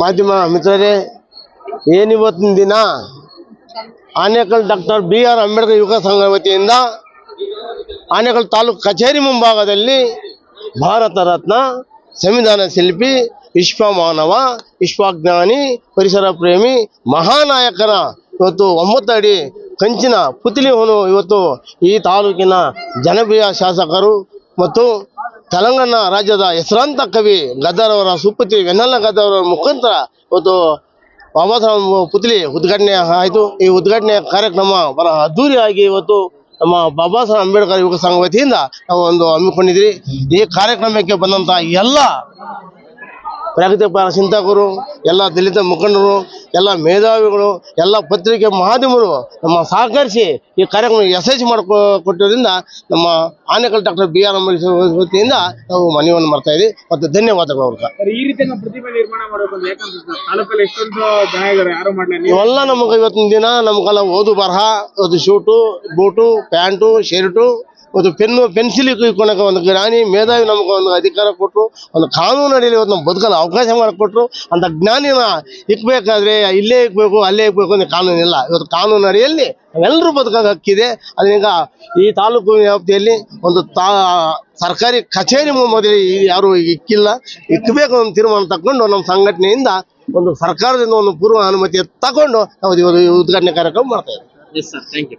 ಮಾಧ್ಯಮ ಮಿತ್ರರೇ ಏನಿವತ್ತಿನ ದಿನ? Anekal doctor B R Ambedkar ಯುವಕ ಸಂಘ ವತಿಯಿಂದ ಆನೇಕಲ್ ತಾಲೂಕು ಕಚೇರಿ ಮುಂಭಾಗದಲ್ಲಿ ಭಾರತ ರತ್ನ ಸಂವಿಧಾನ ಶಿಲ್ಪಿ ವಿಶ್ವ ಮಾನವ ವಿಶ್ವಜ್ಞಾನಿ ಪರಿಸರ ಪ್ರೇಮಿ, ಮಹಾನಾಯಕರ ಇವತ್ತು ಒಂಬತ್ತು ಅಡಿ ಕಂಚಿನ ಪುತ್ಲಿಯನ್ನು ಇವತ್ತು ಈ ತಾಲೂಕಿನ ಜನಪ್ರಿಯ ಶಾಸಕರು ಮತ್ತು ತೆಲಂಗಾಣ ರಾಜ್ಯದ ಹೆಸರಾಂತ ಕವಿ ಗದ್ದರ್ ಅವರ ಸುಪ್ರತಿ ವೆನ್ನಲ್ಲ ಅವರ ಮುಖಾಂತರ ಇವತ್ತು ಬಾಬಾ ಪುತ್ಲಿ ಉದ್ಘಾಟನೆ ಆಯಿತು. ಈ ಉದ್ಘಾಟನೆ ಕಾರ್ಯಕ್ರಮ ಬಹಳ ಅದ್ದೂರಿಯಾಗಿ ಇವತ್ತು ನಮ್ಮ ಬಾಬಾ ಸಾಹೇಬ್ ಅಂಬೇಡ್ಕರ್ ಯುವಕ ಸಂಘ ವತಿಯಿಂದ ನಾವು ಒಂದು ಹಮ್ಮಿಕೊಂಡಿದ್ರಿ ಈ ಕಾರ್ಯಕ್ರಮಕ್ಕೆ ಬಂದಂತ ಎಲ್ಲ ಪ್ರಗತಿಪರ ಚಿಂತಕರು ಎಲ್ಲ ದಲಿತ ಮುಖಂಡರು ಎಲ್ಲ ಮೇಧಾವಿಗಳು ಎಲ್ಲ ಪತ್ರಿಕೆ ಮಾಧ್ಯಮರು ನಮ್ಮ ಸಹಕರಿಸಿ ಈ ಕಾರ್ಯಕ್ರಮ ಯಶಸ್ವಿ ಮಾಡಿಕೊ ಕೊಟ್ಟಿರೋದ್ರಿಂದ ನಮ್ಮ Anekal doctor B R Ambedkar ವತಿಯಿಂದ ನಾವು ಮನವಿಯನ್ನು ಮಾಡ್ತಾ ಇದ್ದೀವಿ ಮತ್ತು ಧನ್ಯವಾದಗಳು ಅವ್ರ ಈ ರೀತಿ ನಿರ್ಮಾಣ ಮಾಡಬೇಕು ಎಷ್ಟೊಂದು ಜನ ಯಾರು ಇವೆಲ್ಲ ನಮಗೆ ಇವತ್ತಿನ ದಿನ ನಮಗೆಲ್ಲ ಓದು ಬರಹ ಒಂದು ಶೂಟು ಬೂಟು ಪ್ಯಾಂಟು ಶರ್ಟು ಒಂದು ಪೆನ್ನು, ಪೆನ್ಸಿಲ್ ಇಟ್ಕೊಳಕ್ಕೆ ಒಂದು ಜ್ಞಾನಿ ಮೇಧಾವಿ ನಮಗೆ ಒಂದು ಅಧಿಕಾರ ಕೊಟ್ಟರು ಒಂದು ಕಾನೂನು ಅಡಿಯಲ್ಲಿ ಇವತ್ತು ನಮ್ಮ ಬದುಕಲು ಅವಕಾಶ ಮಾಡಿಕೊಟ್ರು, ಅಂತ ಜ್ಞಾನಿನ ಇಕ್ಬೇಕಾದ್ರೆ ಇಲ್ಲೇ ಇಕ್ಬೇಕು, ಅಲ್ಲೇ ಇಕ್ಬೇಕು ಅಂತ ಕಾನೂನಿಲ್ಲ. ಇವತ್ತು ಕಾನೂನು ಅಡಿಯಲ್ಲಿ ನಾವೆಲ್ಲರೂ ಬದುಕೋಕೆ ಹಕ್ಕಿದೆ. ಅದರಿಂದ ಈ ತಾಲೂಕು ವ್ಯಾಪ್ತಿಯಲ್ಲಿ ಒಂದು ತಾ, ಸರ್ಕಾರಿ ಕಚೇರಿ ಮೊದಲು ಯಾರು ಇಕ್ಕಿಲ್ಲ ಇಕ್ಕಬೇಕು ಅಂತ ತೀರ್ಮಾನ ತಗೊಂಡು ನಮ್ಮ ಸಂಘಟನೆಯಿಂದ ಒಂದು ಸರ್ಕಾರದಿಂದ ಒಂದು ಪೂರ್ವ ಅನುಮತಿ ತಗೊಂಡು ನಾವು ಇವತ್ತು ಉದ್ಘಾಟನೆ ಕಾರ್ಯಕ್ರಮ ಮಾಡ್ತಾ ಇದ್ದೀವಿ.